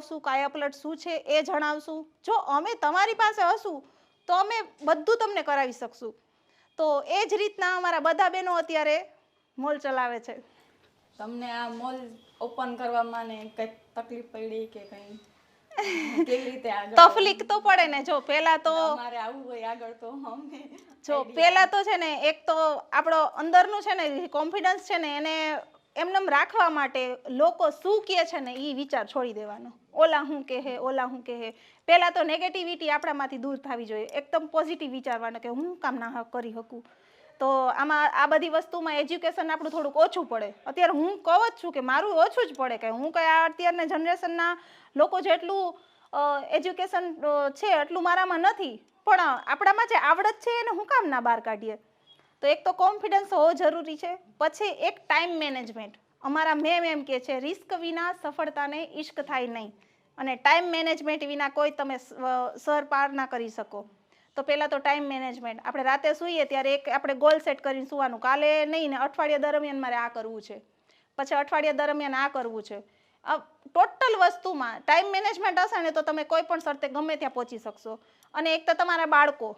બતાવશું કાયા પલટ શું છે એ જણાવશું. જો અમે તમારી પાસે હશું તો અમે બધું તમને કરાવી શકશું. તો એ જ રીતના અમારા બધા બહેનો અત્યારે મોલ ચલાવે છે. તમને આ મોલ ઓપન કરવામાં ને કંઈક તકલીફ પડી કે કંઈ? તફલીક તો પડે ને જો પહેલા તો આવવું હોય આગળ તો અમે જો પહેલા તો છે ને એક તો આપણો અંદરનું છે ને કોન્ફિડન્સ છે ને એને એમનેમ રાખવા માટે લોકો શું કહે છે ને એ વિચાર છોડી દેવાનો. ઓલા હું કહે, ઓલા હું કહે. પહેલાં તો નેગેટિવિટી આપણામાંથી દૂર થવી જોઈએ. એકદમ પોઝિટિવ વિચારવાનું કે હું કામ ના કરી શકું. તો આમાં આ બધી વસ્તુમાં એજ્યુકેશન આપણું થોડુંક ઓછું પડે. અત્યારે હું કહું જ છું કે મારું ઓછું જ પડે કે હું કઈ અત્યારના જનરેશનના લોકો જેટલું એજ્યુકેશન છે એટલું મારામાં નથી. પણ આપણામાં જે આવડત છે એને હું કામ ના બહાર કાઢીએ? તો એક તો કોન્ફિડન્સ હોવો જરૂરી છે, પછી એક ટાઈમ મેનેજમેન્ટ અમારા મેમ એમ કે છે રિસ્ક વિના સફળતાને ઇશ્ક થાય નહીં. અને ટાઈમ મેનેજમેન્ટ વિના કોઈ તમે સર પાર ના કરી શકો. તો પહેલાં તો ટાઈમ મેનેજમેન્ટ આપણે રાતે સૂઈએ ત્યારે એક આપણે ગોલ સેટ કરીને સૂવાનું. કાલે નહીં ને અઠવાડિયા દરમિયાન મારે આ કરવું છે. પછી અઠવાડિયા દરમિયાન આ કરવું છે. ટોટલ વસ્તુમાં ટાઈમ મેનેજમેન્ટ હશે ને તો તમે કોઈ પણ શરતે ગમે ત્યાં પહોંચી શકશો. અને એક તો તમારા બાળકો.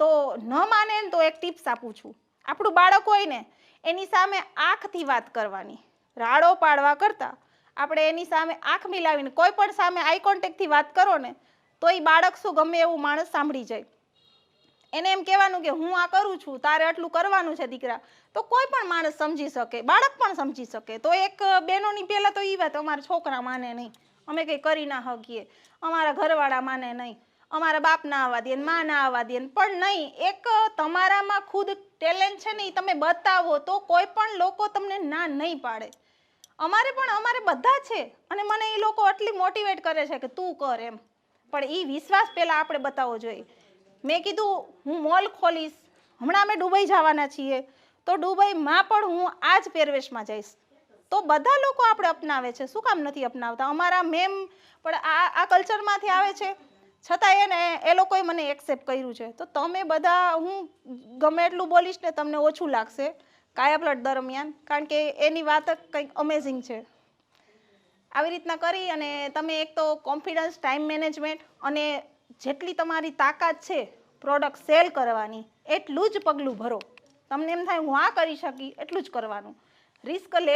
તો ન માને તો એક ટિપ્સ આપું છું. આપણું બાળક હોય ને, એની સામે આંખથી વાત કરવાની. રાડો પાડવા કરતાં આપણે એની સામે આંખ મિલાવીને કોઈ પણ સામે આઈ કોન્ટેક્ટથી વાત કરો ને તો એ બાળક શું ગમે એવું માણસ સાંભળી જાય. એને એમ કહેવાનું કે હું આ કરું છું, તારે આટલું કરવાનું છે દીકરા, તો કોઈ પણ માણસ સમજી શકે, બાળક પણ સમજી શકે. તો એક બહેનોની પહેલાં તો એ વાત અમારા છોકરા માને નહીં, અમે કંઈ કરી ના શકીએ, અમારા ઘરવાળા માને નહીં. અમારા બાપ ના આવવા દે મા ના આવવા દે પણ નહીં, એક તમારામાં ખુદ ટેલેન્ટ છે ને એ તમે બતાવો તો કોઈ પણ લોકો તમને ના નહીં પાડે. અમારે પણ, અમારે બધા છે. અને મને એ લોકો આટલી મોટિવેટ કરે છે કે તું કર એમ. પણ એ વિશ્વાસ પહેલાં આપણે બતાવવો જોઈએ. મેં કીધું, હું મોલ ખોલીશ. હમણાં અમે દુબઈ જવાના છીએ. તો દુબઈમાં પણ હું આ જ પહેરવેશમાં જઈશ. તો બધા લોકો આપણે અપનાવે છે. શું કામ નથી અપનાવતા? અમારા મેમ પણ આ આ કલ્ચરમાંથી આવે છે. છતાં એને એ લોકોએ મને એક્સેપ્ટ કર્યું છે. તો તમે બધા, હું ગમે એટલું બોલીશ ને તમને ઓછું લાગશે કાયાપલટ દરમિયાન, કારણ કે એની વાત જ કંઈક અમેઝિંગ છે. આવી રીતના કરી અને તમે એક તો કોન્ફિડન્સ ટાઈમ મેનેજમેન્ટ અને જેટલી તમારી તાકાત છે પ્રોડક્ટ સેલ કરવાની, એટલું જ પગલું ભરો. તમને એમ થાય હું આ કરી શકી, એટલું જ કરવાનું. રિસ્ક લે